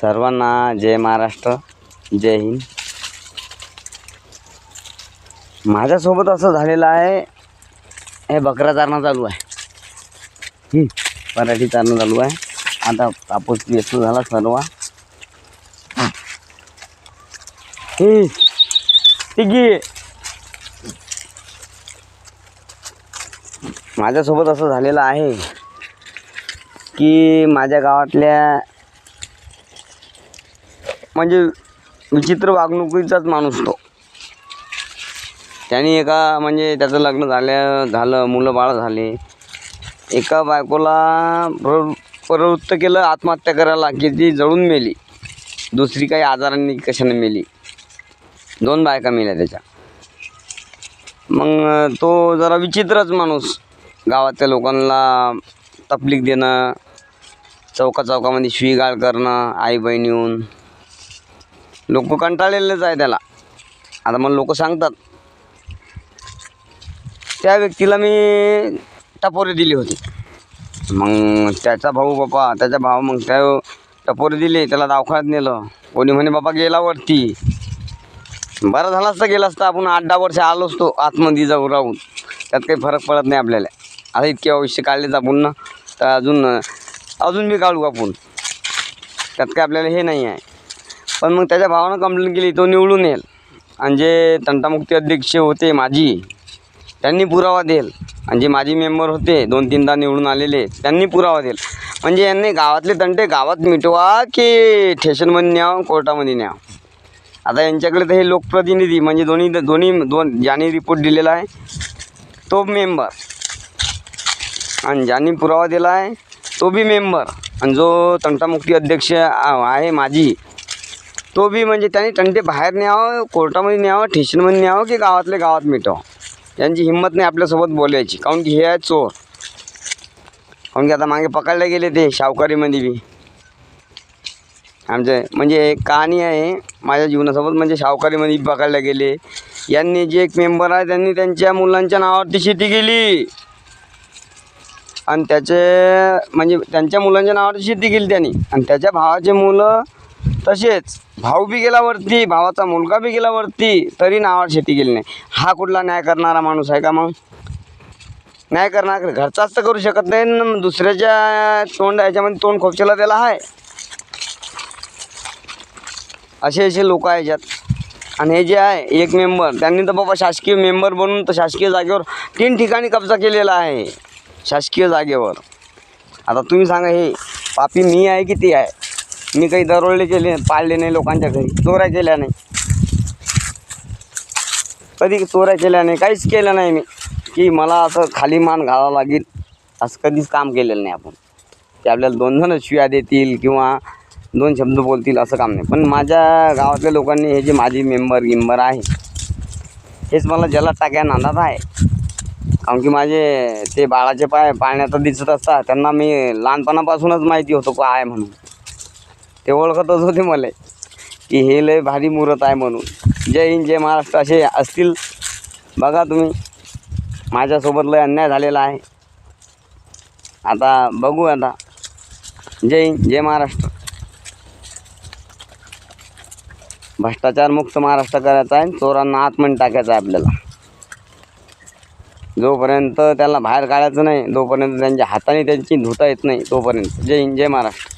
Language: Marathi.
सर्वांना जय महाराष्ट्र जय हिंद. माझ्यासोबत असं झालेलं आहे हे बकरा चारणं चालू आहे. पराठी चारणं चालू आहे. आता कापूस व्यस्त झाला सर्व. तिघी माझ्यासोबत असं झालेलं आहे की माझ्या गावातल्या म्हणजे विचित्र वागणुकीचाच माणूस तो. त्याने एका म्हणजे त्याचं लग्न झाल्या झालं मुलं बाळ झाले. एका बायकोला प्रवृ प्रवृत्त केलं आत्महत्या करायला की ती जळून मेली. दुसरी काही आजारांनी कशाने मेली? दोन बायका मेल्या त्याच्या. मग तो जरा विचित्रच माणूस. गावातल्या लोकांना तपलीक देणं चौका चौकामध्ये शिवीगाळ करणं आई बहीण येऊन. लोक कंटाळलेलेच आहे त्याला. आता मला लोक सांगतात. त्या व्यक्तीला मी टपोरी दिली होती. मग त्याचा भाऊ बापा त्याचा भाऊ मग त्या टपोरी दिली त्याला दवाखान्यात नेलं. कोणी म्हणे बाबा गेला वरती. बरं झाला असता गेला असता. आपण आठ दहा वर्ष आलो असतो आतमध्ये जाऊ राहून. त्यात काही फरक पडत नाही आपल्याला. आता इतके आयुष्य काढलेच आपण ना तर अजून अजून बी काढू आपण. त्यात काय आपल्याला हे नाही आहे. पण मग त्याच्या भावानं कंप्लेंट केली तो निवडून येईल. आणि जे तंटामुक्ती अध्यक्ष होते माझी त्यांनी पुरावा देईल. आणि जे माजी मेंबर होते दोन तीनदा निवडून आलेले त्यांनी पुरावा देईल. म्हणजे यांनी गावातले तंटे गावात मिटवा की ठेशनमध्ये न्यावं कोर्टामध्ये न्याव. आता यांच्याकडे तर हे लोकप्रतिनिधी म्हणजे दोन्ही दोन्ही दोन ज्याने रिपोर्ट दिलेला आहे तो मेंबर आणि ज्यांनी पुरावा दिला आहे तो बी मेंबर आणि जो तंटामुक्ती अध्यक्ष आहे माझी तो बी म्हणजे त्यांनी तंटे बाहेर न्यावं कोर्टामध्ये न्यावं स्टेशनमध्ये न्यावं की गावातल्या गावात मिटवावं यांची हिंमत नाही आपल्यासोबत बोलायची. काऊन की हे आहे चोर. काऊन की आता मागे पकडले गेले ते शावकारीमध्ये बी. आमचे म्हणजे एक कहाणी आहे माझ्या जीवनासोबत म्हणजे शावकारीमध्ये पकडले गेले. यांनी जे एक मेंबर आहे त्यांनी त्यांच्या मुलांच्या नावावरती शेती केली. आणि त्याचे म्हणजे त्यांच्या मुलांच्या नावावरती शेती केली त्यांनी. आणि त्याच्या भावाचे मुलं तसेच भाऊ बी गेला वरती भावाचा मुलगा बी गेला वरती तरी नावावर शेती केली नाही. हा कुठला न्याय करणारा माणूस आहे का मग? न्याय करणार घरचाच तर करू शकत नाही न दुसऱ्याच्या तोंड याच्यामध्ये तोंड खोपच्याला त्याला आहे असे असे लोक आहे याच्यात आणि हे जे आहे एक मेंबर त्यांनी तर बाबा शासकीय मेंबर बनून तर शासकीय जागेवर तीन ठिकाणी कब्जा केलेला आहे. शासकीय जागेवर. आता तुम्ही सांगा हे पापी मी आहे की ती आहे? मी काही दरोडले केले पाळले नाही लोकांच्या घरी. चोऱ्या केल्या नाही. कधी चोऱ्या केल्या नाही काहीच केलं नाही मी. की मला असं खाली मान घालावं लागेल. असं कधीच काम केलेलं नाही आपण. ते आपल्याला दोन जण शिव्या देतील किंवा दोन शब्द बोलतील असं काम नाही. पण माझ्या गावातल्या लोकांनी हे जे माझी मेंबर गिंबर आहे हेच मला जला टाक्या नांदात आहे. कारण की माझे ते बाळाचे पाय पाळण्यात दिसत असतात. त्यांना मी लहानपणापासूनच माहिती होतो का आहे म्हणून. ते ओळखतच होते मला की हे लय भारी मुहूर्त आहे म्हणून. जय हिंद जय महाराष्ट्र असे असतील. बघा तुम्ही माझ्यासोबत लय अन्याय झालेला आहे. आता बघू आता. जय हिंद जय महाराष्ट्र. भ्रष्टाचार मुक्त महाराष्ट्र करायचा आहे चोरांना आतमन टाकायचं आहे आपल्याला. जोपर्यंत त्याला बाहेर काढायचं नाही तोपर्यंत त्यांच्या हाताने त्यांची धुता येत नाही तोपर्यंत. जय हिंद जय महाराष्ट्र.